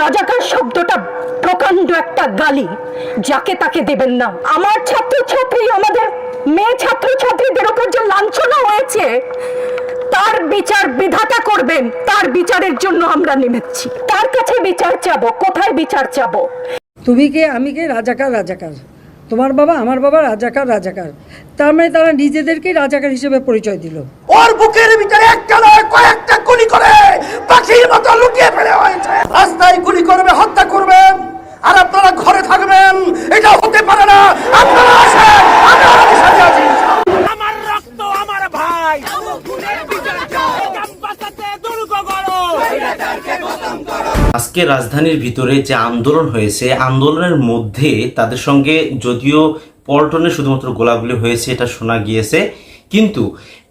রাজাকার শব্দটা প্রকাণ্ড একটা গালি যাকে তাকে দেবেন না। আমার ছাত্র ছাত্রী আমাদের মেয়ে ছাত্র ছাত্রীদের উপর যে লাঞ্ছনা হয়েছে তার বিচার বিধাতা করবেন তার বিচারের জন্য আমরা নেমেছি। তার কাছে বিচার চাবো কোথায় বিচার চাবো? তুমি কে? আমি কে? রাজাকার রাজাকার। তোমার বাবা আমার বাবা রাজাকার রাজাকার। তার মানে তারা নিজেদেরকেই রাজাকার হিসেবে পরিচয় দিল। ওর বুকের ভিতরে একটা নয় কয়েকটা গুলি করে। পাখির মতো লুকিয়ে ফেলে হয়েছে রাস্তায় গুলি করবে হত্যা করবেন আর আপনারা ঘরে থাকবেন। এটা হতে পারে না। আপনারা আসেন আমরা সাথে আছি আমার রক্ত আমার ভাই। ক্যাম্পাসে দুর্গ করো আজকে রাজধানীর ভিতরে যে আন্দোলন হয়েছে আন্দোলনের মধ্যে তাদের সঙ্গে যদিও পল্টনে শুধুমাত্র গোলাগুলি হয়েছে এটা শোনা গিয়েছে। কিন্তু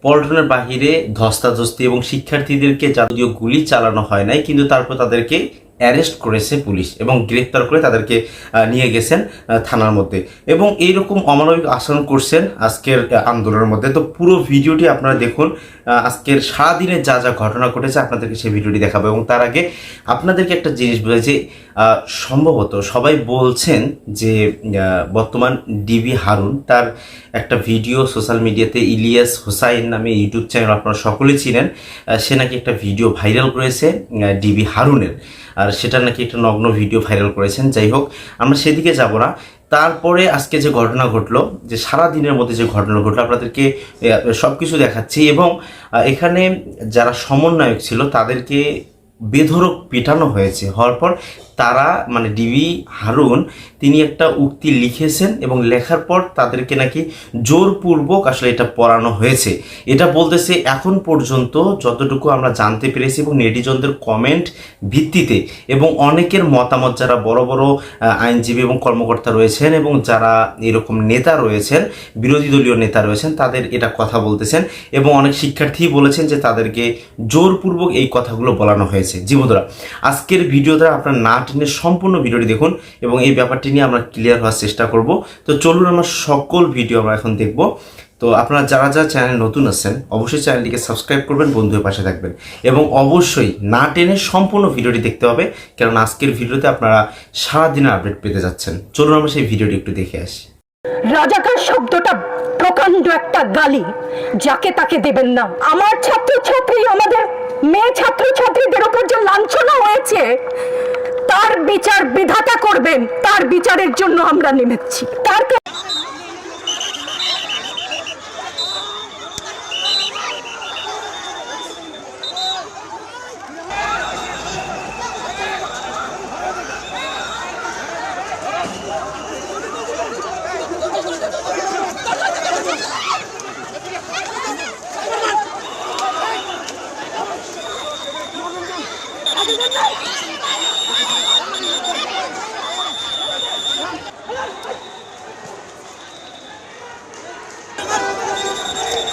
পল্টনের বাহিরে ধস্তাধস্তি এবং শিক্ষার্থীদেরকে যাদীয় গুলি চালানো হয় নাই, কিন্তু তারপর তাদেরকে অ্যারেস্ট করেছে পুলিশ এবং গ্রেপ্তার করে তাদেরকে নিয়ে গেছেন থানার মধ্যে। এবং এইরকম অমানবিক আচরণ করছেন আজকের আন্দোলনের মধ্যে। তো পুরো ভিডিওটি আপনারা দেখুন আজকের সারাদিনে যা যা ঘটনা ঘটেছে আপনাদেরকে সেই ভিডিওটি দেখাবো এবং তার আগে আপনাদেরকে একটা জিনিস বলে যে সম্ভবত সবাই বলছেন যে বর্তমান ডিবি হারুন তার একটা ভিডিও সোশ্যাল মিডিয়াতে ইলিয়াস হোসাইন নামে ইউটিউব চ্যানেল আপনারা সকলেই ছিলেন সে নাকি একটা ভিডিও ভাইরাল করেছে ডিবি হারুনের। আর সেটা নাকি একটা নগ্ন ভিডিও ভাইরাল করেছেন। যাই হোক, আমরা সেদিকে যাব না। তারপরে আজকে যে ঘটনা ঘটলো, যে সারা দিনের মধ্যে যে ঘটনা ঘটলো, আপনাদেরকে সব কিছু দেখাচ্ছি এবং এখানে যারা সমন্বয়ক ছিল তাদেরকে বেধরক পেটানো হয়েছে। হওয়ার পর তারা মানে ডিবি হারুন, তিনি একটা উক্তি লিখেছেন এবং লেখার পর তাদেরকে নাকি জোরপূর্বক আসলে এটা পড়ানো হয়েছে। এটা বলতেছে, এখন পর্যন্ত যতটুকু আমরা জানতে পেরেছি এবং নেটিজনদের কমেন্ট ভিত্তিতে এবং অনেকের মতামত যারা বড় বড় আইনজীবী এবং কর্মকর্তা রয়েছেন এবং যারা এরকম নেতা রয়েছেন, বিরোধী দলীয় নেতা রয়েছেন, তাদের এটা কথা বলতেছেন এবং অনেক শিক্ষার্থী বলেছেন যে তাদেরকে জোরপূর্বক এই কথাগুলো বলানো হয়েছে। জীবদরা আজকের ভিডিও দ্বারা আপনার না টেনে সম্পূর্ণ ভিডিওটি দেখুন এবং এই ব্যাপারটি নিয়ে আমরা ক্লিয়ার হওয়ার চেষ্টা করব। তো চলুন আমরা সকল ভিডিও আমরা এখন দেখব। তো আপনারা যারা যারা চ্যানেলে নতুন আছেন, অবশ্যই চ্যানেলটিকে সাবস্ক্রাইব করবেন, বন্ধুদের পাশে থাকবেন এবং অবশ্যই না টেনে সম্পূর্ণ ভিডিওটি দেখতে হবে কারণ আজকের ভিডিওতে আপনারা সারাদিনের আপডেট পেতে যাচ্ছেন। চলুন আমরা সেই ভিডিওটি একটু দেখে আসি। রাজাকার শব্দটা প্রকাণ্ড একটা গালি, যাকে তাকে দেবেন না। আমার ছাত্র ছাত্রী আমাদের মেয়ে ছাত্র ছাত্রীদের উপর যে লাঞ্ছনা হয়েছে, তার বিচার বিধাতা করবেন, তার বিচারের জন্য আমরা নেমেছি। তার কা-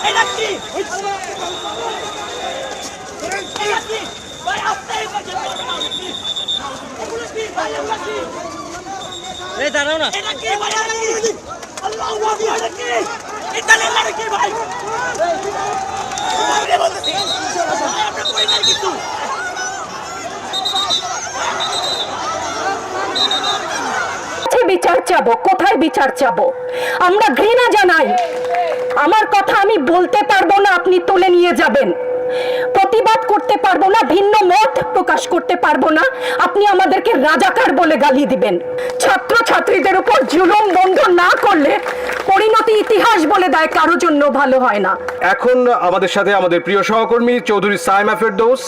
এটা কি এটা কি ভাই আপনি এই কাজে এগুলো কি ভাই আমরা কি এই দাঁড়াও না এটা কি ভাই এটা কি আল্লাহু আকবার এটা কি এটা এটা কি ভাই আমি বলতেছি ভাই আমরা কই না কিছু কাছে বিচার চাবো? কোথায় বিচার চাবো? আমরা ঘৃণা জানাই। আমার কথা আমি বলতে পারব না আপনি তুলে নিয়ে যাবেন। প্রতিবাদ করতে পারব না ভিন্ন মত প্রকাশ করতে পারব না। আপনি আমাদেরকে রাজাকার বলে গালি দিবেন। ছাত্র ছাত্রীদের উপর জুলুম বন্ধ না করলে পরিণতি ইতিহাস বলে দেয় কারও জন্য ভালো হয় না। এখন আমাদের সাথে আমাদের প্রিয় সহকর্মী চৌধুরী সাইমা ফেরদৌস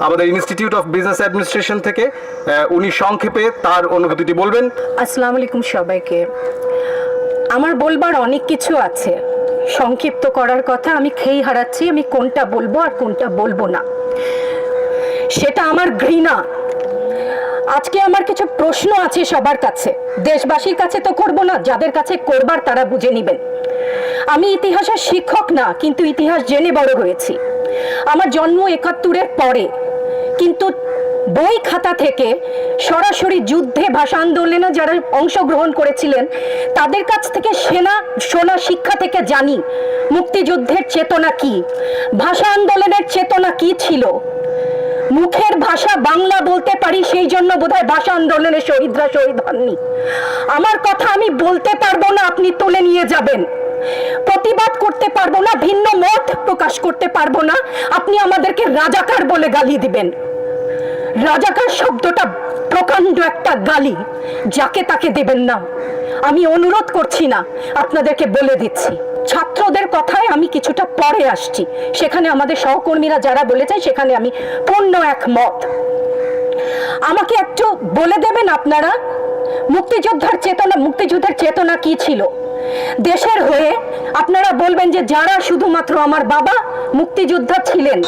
আমাদের ইনস্টিটিউট অফ বিজনেস অ্যাডমিনিস্ট্রেশন থেকে আহ, উনি সংক্ষেপে তার অনুভূতিটি বলবেন। আসসালামু আলাইকুম সবাইকে। আমার বলবার অনেক কিছু আছে। সংক্ষিপ্ত করার কথা আমি খেই হারাচ্ছি, আমি কোনটা বলব আর কোনটা বলব না। সেটা আমার ঘৃণা। আজকে আমার কিছু প্রশ্ন আছে সবার কাছে। দেশবাসীর কাছে তো করব না, যাদের কাছে করবার তারা বুঝে নেবেন। আমি ইতিহাসের শিক্ষক না, কিন্তু ইতিহাস জেনে বড় হয়েছি। আমার জন্ম একাত্তরের পরে, কিন্তু বই খাতা থেকে সরাসরি যুদ্ধে ভাষা আন্দোলনে যারা অংশগ্রহণ করেছিলেন, তাদের কাছ থেকে সেনা, সোনা শিক্ষা থেকে জানি মুক্তিযুদ্ধের চেতনা কি, ভাষা আন্দোলনের চেতনা কি ছিল? মুখের ভাষা বাংলা বলতে পারি, সেই জন্য বোধহয় ভাষা আন্দোলনে শহীদরা শহীদ হননি। আমার কথা আমি বলতে পারব না, আপনি তুলে নিয়ে যাবেন। প্রতিবাদ করতে পারব না, ভিন্ন মত প্রকাশ করতে পারব না, আপনি আমাদেরকে রাজাকার বলে গালি দিবেন। রাজাকার শব্দটা প্রকাণ্ড একটা গালি, যাকে তাকে দেবেন না। আমি অনুরোধ করছি না, আপনাদেরকে বলে দিচ্ছি। ছাত্রদের কথায় আমি কিছুটা পরে আসছি। সেখানে আমাদের সহকর্মীরা যারা বলে বলেছে সেখানে আমি পূর্ণ এক মত আমাকে একটু বলে দেবেন আপনারা, মুক্তিযোদ্ধার চেতনা, মুক্তিযুদ্ধের চেতনা কি ছিল? দেশের হয়ে আপনারা বলবেন যে যারা শুধুমাত্র আমার বাবা মুক্তিযোদ্ধা ছিলেন।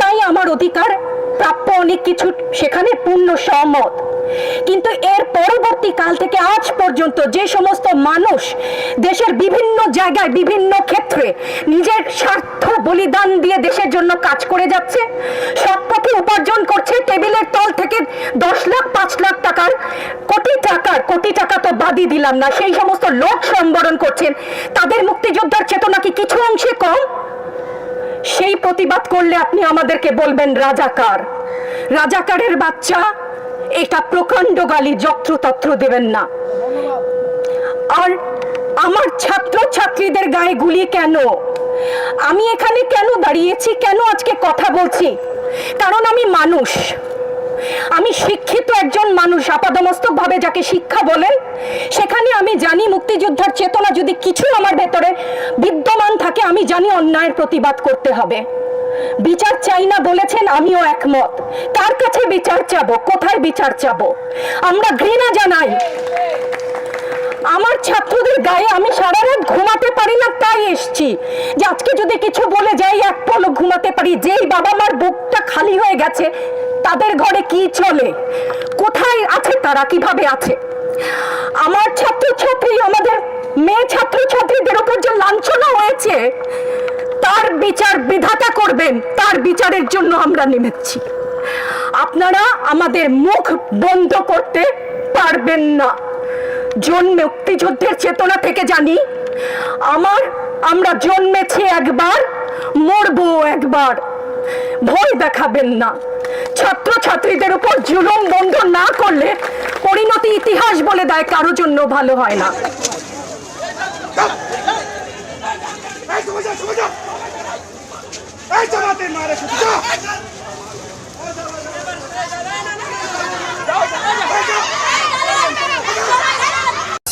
তাই আমার অধিকার প্রাপ্য অনেক কিছু সেখানে পূর্ণ সহমত। কিন্তু এর পরবর্তী কাল থেকে আজ পর্যন্ত যে সমস্ত মানুষ দেশের বিভিন্ন জায়গায়, বিভিন্ন ক্ষেত্রে নিজের স্বার্থ বলিদান দিয়ে দেশের জন্য কাজ করে যাচ্ছে সৎ উপার্জন করছে, টেবিলের তল থেকে দশ লাখ, পাঁচ লাখ টাকার কোটি টাকার, কোটি টাকা তো বাদই দিলাম না, সেই সমস্ত লোক সম্বরণ করছেন, তাদের মুক্তিযোদ্ধার চেতনা কি কিছু অংশে কম? সেই প্রতিবাদ করলে আপনি আমাদেরকে বলবেন রাজাকার। রাজাকারের বাচ্চা এটা প্রকাণ্ড গালি যত্রতত্র দেবেন না। আর আমার ছাত্র ছাত্রীদের গায়ে গুলি কেন? আমি এখানে কেন দাঁড়িয়েছি? কেন আজকে কথা বলছি? কারণ আমি মানুষ। আমি শিক্ষিত একজন মানুষ। আপাদমস্তক ভাবে যাকে শিক্ষা বলেন, সেখানে আমি জানি মুক্তিযোদ্ধার চেতনা যদি কিছু আমার ভেতরে বিদ্যমান থাকে, আমি জানি অন্যায়ের প্রতিবাদ করতে হবে। বিচার চাই না বলেছেন, আমিও একমত। তার কাছে বিচার চাবো? কোথায় বিচার চাবো? আমরা ঘৃণা জানাই। আমার ছাত্রদের গায়ে আমি সারা রাত ঘুমাতে পারি না, তাই এসছি। যে আজকে যদি কিছু বলে যাই, এক পলক ঘুমাতে পারি। যেই বাবা মার বুকটা খালি হয়ে গেছে, তাদের ঘরে কি চলে? কোথায় আছে তারা? কীভাবে আছে? আমার ছাত্র ছাত্রী আমাদের মেয়ে ছাত্র ছাত্রীদের উপর যে লাঞ্ছনা হয়েছে তার বিচার বিধাতা করবেন তার বিচারের জন্য আমরা নেমেছি আপনারা আমাদের মুখ বন্ধ করতে পারবেন না জন্মে মুক্তিযুদ্ধের চেতনা থেকে জানি আমার আমরা জন্মেছি একবার মরবো একবার ভয় দেখাবেন না ছাত্র ছাত্রীদের উপর জুলুম বন্ধ না করলে পরিণতি ইতিহাস বলে দেয় কারও জন্য ভালো হয় না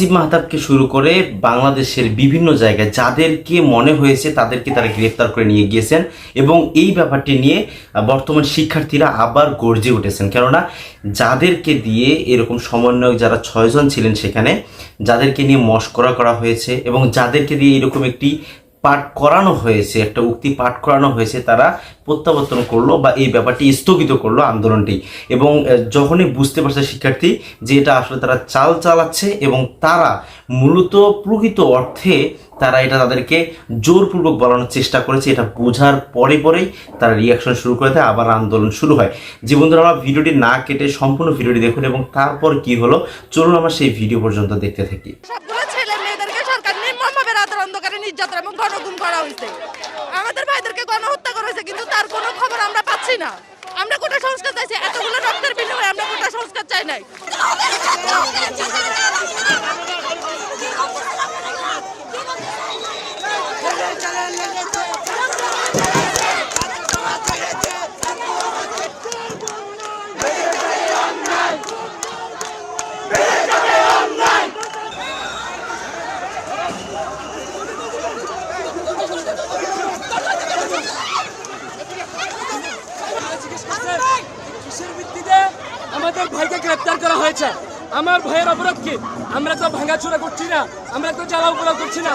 এই মাহতাবকে শুরু করে বাংলাদেশের বিভিন্ন জায়গায় যাদেরকে মনে হয়েছে তাদেরকে তারা গ্রেফতার করে নিয়ে গিয়েছেন এবং এই ব্যাপারটি নিয়ে বর্তমান শিক্ষার্থীরা আবার গর্জে উঠেছেন। কেননা যাদেরকে দিয়ে এরকম সমন্বয়ক যারা ছয়জন ছিলেন সেখানে, যাদেরকে নিয়ে মস্করা করা হয়েছে এবং যাদেরকে দিয়ে এরকম একটি পাঠ করানো হয়েছে, একটা উক্তি পাঠ করানো হয়েছে, তারা প্রত্যাবর্তন করল বা এই ব্যাপারটি স্থগিত করল আন্দোলনটি। এবং যখনই বুঝতে পারছে শিক্ষার্থী যে এটা আসলে তারা চাল চালাচ্ছে এবং তারা মূলত প্রকৃত অর্থে তারা এটা তাদেরকে জোরপূর্বক বলানোর চেষ্টা করেছে, এটা বোঝার পরে পরেই তারা রিয়াকশন শুরু করে দেয়, আবার আন্দোলন শুরু হয়। যে বন্ধুরা, আমরা ভিডিওটি না কেটে সম্পূর্ণ ভিডিওটি দেখুন এবং তারপর কি হলো, চলুন আমরা সেই ভিডিও পর্যন্ত দেখতে থাকি সবগুলো ছেলে মেয়েদেরকে সরকার নির্মমভাবে রাতের অন্ধকারে নির্যাতন এবং গণগুম করা হয়েছে আমাদের ভাইদেরকে গণহত্যা করা হয়েছে কিন্তু তার কোনো খবর আমরা পাচ্ছি না। আমরা কোটা সংস্কার চাইছি, এতগুলো রক্তের বিনিময়ে আমরা কোটা সংস্কার চাই নাই ভিত্তিতে আমাদের ভাইকে গ্রেপ্তার করা হয়েছে আমার ভাইয়ের অপরাধ কি আমরা তো ভাঙাচোরা করছি না, আমরা তো জ্বালা উপরা করছি না।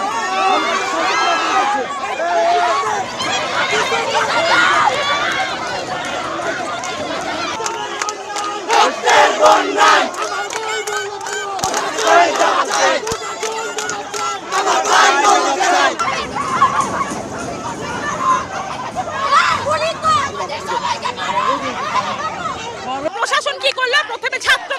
প্রশাসন কি করল প্রথমে ছাত্র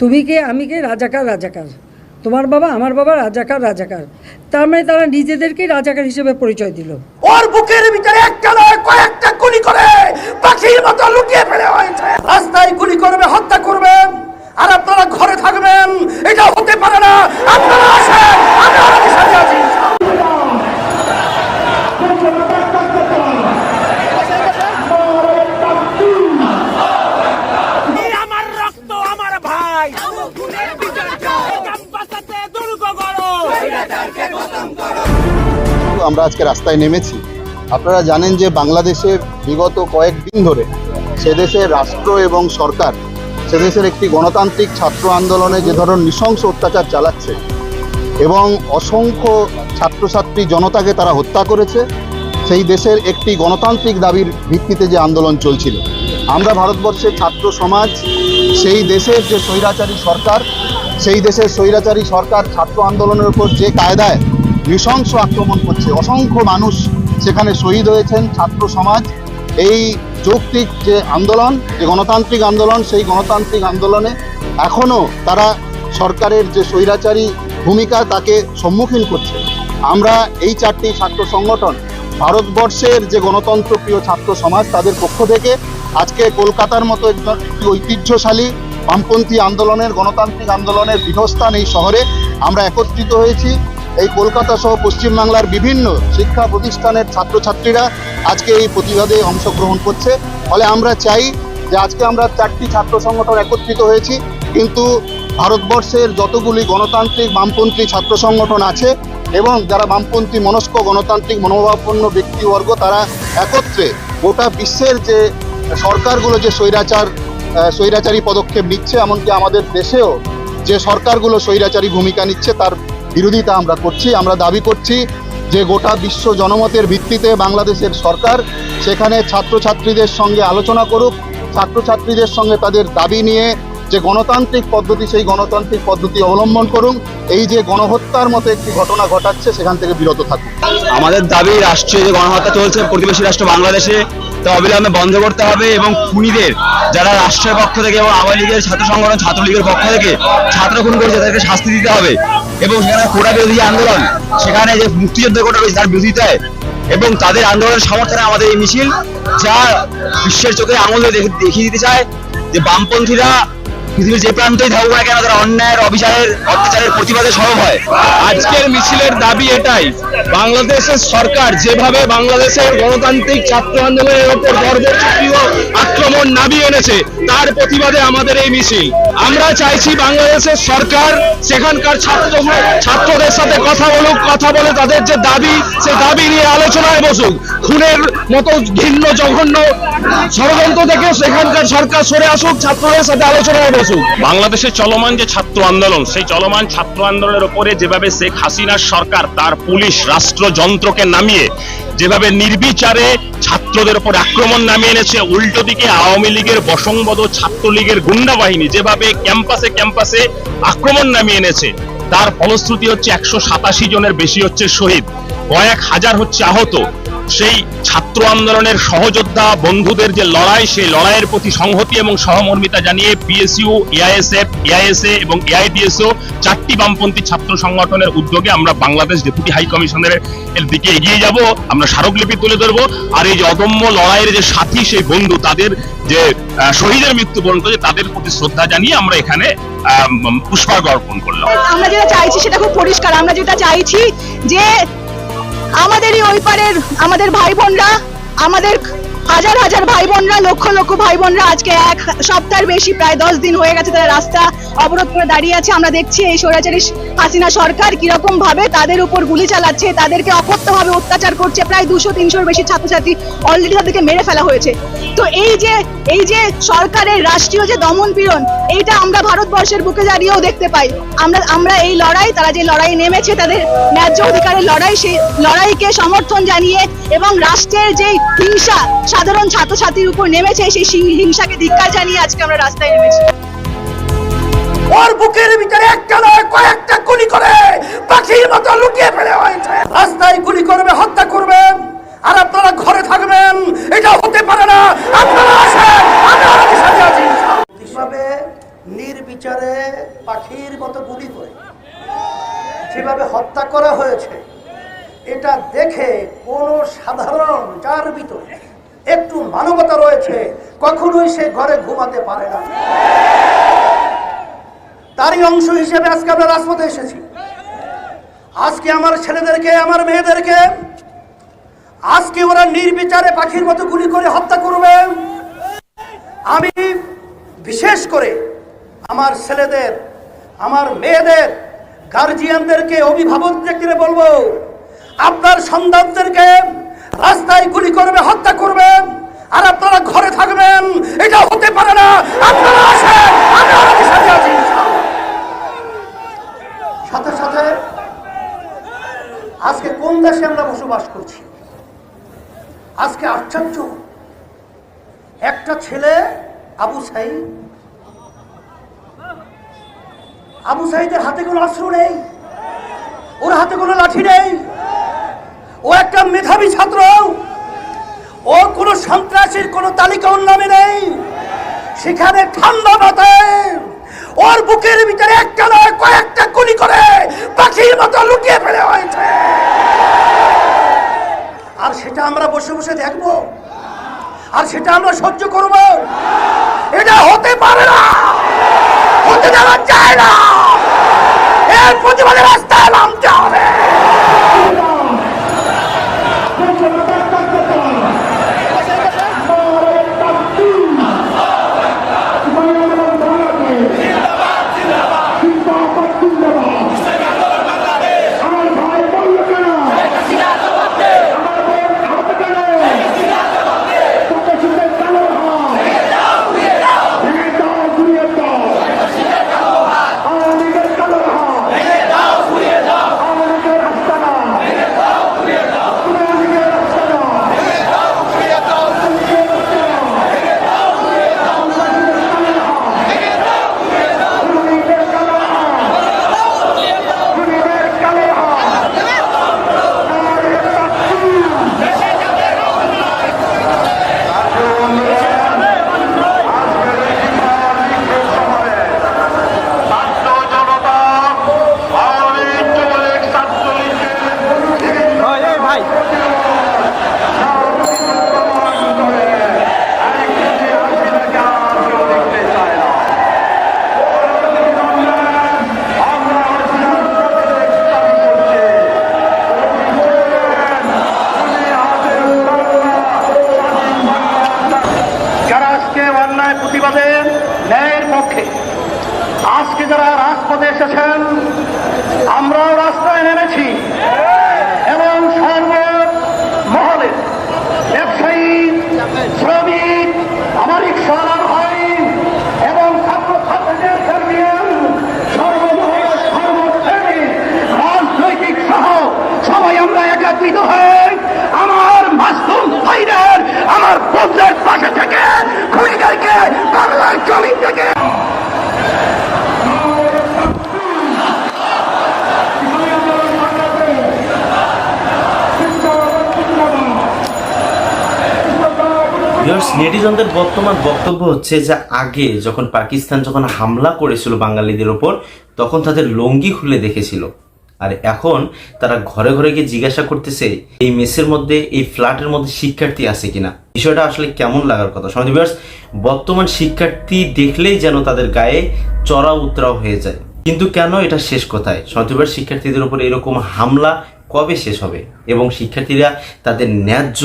তুমি কে? আমি কে? রাজাকার রাজাকার। তোমার বাবা আমার বাবা রাজাকার রাজাকার। তার মানে তারা নিজেদেরকে রাজাকার হিসেবে পরিচয় দিল। ওর বুকের ভিতরে একটা নয় কয়েকটা গুলি করে পাখির মতো লুকিয়ে ফেলে হয়েছে। রাস্তায় গুলি করবে হত্যা করবে। আর আপনারা ঘরে থাকবেন এটা হতে পারে না। আপনারা আসেন সাথে আছি। আমার রক্ত আমার ভাই। ক্যাম্পাসে দুর্গ করো। আমরা আজকে রাস্তায় নেমেছি। আপনারা জানেন যে বাংলাদেশে বিগত কয়েকদিন ধরে সে দেশের রাষ্ট্র এবং সরকার দেশের একটি গণতান্ত্রিক ছাত্র আন্দোলনে যে ধরনের নৃশংস অত্যাচার চালাচ্ছে এবং অসংখ্য ছাত্রছাত্রী জনতাকে তারা হত্যা করেছে, সেই দেশের একটি গণতান্ত্রিক দাবির ভিত্তিতে যে আন্দোলন চলছিল। আমরা ভারতবর্ষের ছাত্র সমাজ, সেই দেশের যে স্বৈরাচারী সরকার, সেই দেশের স্বৈরাচারী সরকার ছাত্র আন্দোলনের উপর যে কায়দায় নৃশংস আক্রমণ করছে, অসংখ্য মানুষ সেখানে শহীদ হয়েছেন ছাত্র সমাজ, এই যৌক্তিক যে আন্দোলন, যে গণতান্ত্রিক আন্দোলন, সেই গণতান্ত্রিক আন্দোলনে এখনও তারা সরকারের যে স্বৈরাচারী ভূমিকা তাকে সম্মুখীন করছে। আমরা এই চারটি ছাত্র সংগঠন, ভারতবর্ষের যে গণতন্ত্রপ্রিয় ছাত্র সমাজ তাদের পক্ষ থেকে আজকে কলকাতার মতো একটি ঐতিহ্যশালী বামপন্থী আন্দোলনের, গণতান্ত্রিক আন্দোলনের পীঠস্থান এই শহরে আমরা একত্রিত হয়েছি। এই কলকাতা সহ পশ্চিমবাংলার বিভিন্ন শিক্ষা প্রতিষ্ঠানের ছাত্রছাত্রীরা আজকে এই প্রতিবাদে অংশগ্রহণ করছে। ফলে আমরা চাই যে আজকে আমরা চারটি ছাত্র সংগঠন একত্রিত হয়েছি, কিন্তু ভারতবর্ষের যতগুলি গণতান্ত্রিক বামপন্থী ছাত্র সংগঠন আছে এবং যারা বামপন্থী মনস্ক গণতান্ত্রিক মনোভাবাপন্ন ব্যক্তিবর্গ, তারা একত্রে গোটা বিশ্বের যে সরকারগুলো যে স্বৈরাচার স্বৈরাচারী পদক্ষেপ নিচ্ছে, এমনকি আমাদের দেশেও যে সরকারগুলো স্বৈরাচারী ভূমিকা নিচ্ছে, তার বিরোধিতা আমরা করছি, আমরা দাবি করছি যে গোটা বিশ্ব জনমতের ভিত্তিতে বাংলাদেশের সরকার সেখানে ছাত্রছাত্রীদের সঙ্গে আলোচনা করুক, ছাত্রছাত্রীদের সঙ্গে তাদের দাবি নিয়ে যে গণতান্ত্রিক পদ্ধতি, সেই গণতান্ত্রিক পদ্ধতি অবলম্বন করুন এই যে গণহত্যার মতো একটি ঘটনা ঘটাচ্ছে, সেখান থেকে বিরত থাকুন আমাদের দাবি রাষ্ট্রীয় যে গণহত্যা চলছে, প্রতিবেশী রাষ্ট্র বাংলাদেশে তা অবিলম্বে বন্ধ করতে হবে এবং খুনিদের, যারা রাষ্ট্রের পক্ষ থেকে এবং আওয়ামী লীগের ছাত্র সংগঠন, ছাত্রলীগের পক্ষ থেকে ছাত্র খুন করেছে, তাদেরকে শাস্তি দিতে হবে। এবং সেখানে কোটা বিরোধী আন্দোলন, সেখানে যে মুক্তিযুদ্ধ কোটা রয়েছে তার বিরোধিতায়। এবং তাদের আন্দোলনের সমর্থনে আমাদের এই মিছিল, যা বিশ্বের চোখে আঙুল দেখিয়ে দিতে চায় যে বামপন্থীরা পৃথিবীর যে প্রান্তেই থাকুক না কেন তারা অন্যায়ের, অবিচারের, অত্যাচারের প্রতিবাদে সরব হয়। আজকের মিছিলের দাবি এটাই, বাংলাদেশের সরকার যেভাবে বাংলাদেশের গণতান্ত্রিক ছাত্র আন্দোলনের ওপর সর্বচক্রীয় আক্রমণ নামিয়ে এনেছে, তার প্রতিবাদে আমাদের এই মিছিল। আমরা চাইছি বাংলাদেশের সরকার সেখানকার ছাত্র, ছাত্রদের সাথে কথা বলুক, কথা বলে তাদের যে দাবি সেই দাবি নিয়ে আলোচনায় বসুক। খুনের মতো ঘিন্ন, জঘন্য ষড়যন্ত্র থেকে সেখানকার সরকার সরে আসুক, ছাত্রদের সাথে আলোচনায় বসুক। বাংলাদেশে চলমান যে ছাত্র আন্দোলন, সেই চলমান ছাত্র আন্দোলনের উপরে যেভাবে শেখ হাসিনার সরকার, তার পুলিশ রাষ্ট্রযন্ত্রকে নামিয়ে যেভাবে নির্বিচারে ছাত্রদের উপর আক্রমণ নামিয়ে এনেছে, উল্টো দিকে আওয়ামী লীগের বসংবদ ছাত্রলীগের গুন্ডা বাহিনী যেভাবে ক্যাম্পাসে ক্যাম্পাসে আক্রমণ নামিয়ে এনেছে, তার ফলশ্রুতি হচ্ছে একশো সাতাশি জনের বেশি হচ্ছে শহীদ। কয়েক হাজার হচ্ছে আহত। সেই ছাত্র আন্দোলনের সহযোদ্ধা বন্ধুদের যে লড়াই, সেই লড়াইয়ের প্রতি সংহতি এবং সহমর্মিতা জানিয়ে পিএসইউ এআইএসএফ এআইএসএ এবং এআইডিএসও চারটি বামপন্থী ছাত্র সংগঠনের উদ্যোগে আমরা বাংলাদেশ ডেপুটি হাই কমিশনের এর দিকে এগিয়ে যাব। আমরা স্মারকলিপি তুলে ধরবো। আর এই যে অদম্য লড়াইয়ের যে সাথী, সেই বন্ধু, তাদের যে শহীদের মৃত্যুবরণ করেছে তাদের প্রতি শ্রদ্ধা জানিয়ে আমরা এখানে পুষ্পার্ঘ অর্পণ করলাম। আমরা যেটা চাইছি সেটা খুব পরিষ্কার। আমরা যেটা চাইছি যে আমাদেরই ওই পারের আমাদের ভাই বোনরা আমাদের হাজার হাজার ভাই বোনরা লক্ষ লক্ষ ভাই বোনরা আজকে এক সপ্তাহের বেশি, প্রায় দশ দিন হয়ে গেছে তারা রাস্তা অবরোধ করে দাঁড়িয়ে আছে। আমরা দেখছি এই স্বৈরাচারী হাসিনা সরকার কীরকম ভাবে তাদের উপর গুলি চালাচ্ছে, তাদেরকে অকথ্যভাবে অত্যাচার করছে। প্রায় দুশো, তিনশোর বেশি ছাত্রছাত্রী অলরেডি তাদেরকে মেরে ফেলা হয়েছে। তো এই যে এই যে সরকারের রাষ্ট্রীয় যে দমন পীড়ন এইটা আমরা ভারতবর্ষের বুকে দাঁড়িয়েও দেখতে পাই। আমরা আমরা এই লড়াই, তারা যে লড়াই নেমেছে, তাদের ন্যায্য অধিকারের লড়াই, সেই লড়াইকে সমর্থন জানিয়ে এবং রাষ্ট্রের যে হিংসা সাধারণ ছাত্রছাত্রীর উপর নেমেছে সেই হিংসাকে ধিক্কার জানিয়ে আজকে আমরা রাস্তায় নেমেছি। ওর বুকের ভিতরে একটা নয়, কয়েকটা গুলি করে পাখির মতো ফেলে হয়েছে। রাস্তায় গুলি করবে, হত্যা আর আপনারা ঘরে থাকবেন, এটা হতে পারে না। আপনারা আসেন নির্বিচারে পাখির মতো গুলি করে, যেভাবে হত্যা করা হয়েছে, এটা দেখে কোন সাধারণ যার ভিতরে একটু মানবতা রয়েছে, কখনোই সে ঘরে ঘুমাতে পারে না। তারই অংশ হিসেবে আজকে আমরা রাজপথে এসেছি। আজকে আমার ছেলেদেরকে, আমার মেয়েদেরকে, আজকে ওরা নির্বিচারে পাখির মতো গুলি করে হত্যা করবে। আমি বিশেষ করে আমার ছেলেদের, আমার মেয়েদের গার্জিয়ানদেরকে অভিভাবকদেরকে বলব, আপনার সন্তানদেরকে রাস্তায় গুলি করবে, হত্যা করবে আর আপনারা ঘরে থাকবেন। এটা হতে পারে না। আপনারা আসেন। সাথে সাথে আজকে কোন দেশে আমরা বসবাস করছি? আজকে আশ্চর্য। একটা ছেলে, আবু সাইদ। আবু সাইদের হাতে কোনো অস্ত্র নেই। ওর হাতে কোনো লাঠি নেই। ও একটা মেধাবী ছাত্র। ও কোনো সন্ত্রাসীর কোনো তালিকা ওর নামে নেই। সেখানে ঠান্ডা মাথায় ওর বুকের ভিতরে একটা নয়, কয়েকটা গুলি করে পাখির মতো লুকিয়ে ফেলে হয়েছে। আর সেটা আমরা বসে বসে দেখব। আর সেটা আমরা সহ্য করব। এটা হতে পারে না। হতে দেওয়া যায় না। এর প্রতিবাদে রাস্তায় নামতে হবে। ন্যায় প্রতিবাদে, ন্যায়ের পক্ষে। আজকে যারা রাজপথে এসেছেন, আমরাও রাস্তায় নেমেছি। এবং সর্ব মহলে ব্যবসায়ী, শ্রমিক আমার ইচ্ছা চাপিত হয়ে আমার মাসুম ভাইদের, আমার বন্ধের পাশে থেকে খুনিদের বাংলার জমি থেকে। নেটিজনদের বর্তমান বক্তব্য হচ্ছে যে আগে যখন পাকিস্তান যখন হামলা করেছিল বাঙালিদের ওপর, তখন তাদের লঙ্গি খুলে দেখেছিল। আর এখন তারা ঘরে ঘরে গিয়ে জিজ্ঞাসা করতেছে, এই মেসের মধ্যে, এই ফ্ল্যাটের মধ্যে শিক্ষার্থী আছে কিনা? বিষয়টা আসলে কেমন লাগার কথা? সমাজ বর্তমান শিক্ষার্থী দেখলেই যেন তাদের গায়ে চড়া উতরাও হয়ে যায়। কিন্তু কেন এটা শেষ কোথায়? সমাজ শিক্ষার্থীদের উপর এরকম হামলা কবে শেষ হবে? এবং শিক্ষার্থীরা তাদের ন্যায্য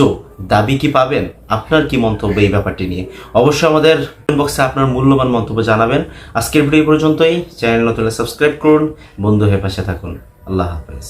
দাবি কি পাবেন? আপনার কি মন্তব্য এই ব্যাপারটি নিয়ে? অবশ্যই আমাদের বক্সে আপনার মূল্যবান মন্তব্য জানাবেন। আজকের ভিডিও পর্যন্তই। চ্যানেল নতুন সাবস্ক্রাইব করুন। বন্ধু হয়ে পাশে থাকুন। আল্লাহ হাফেজ।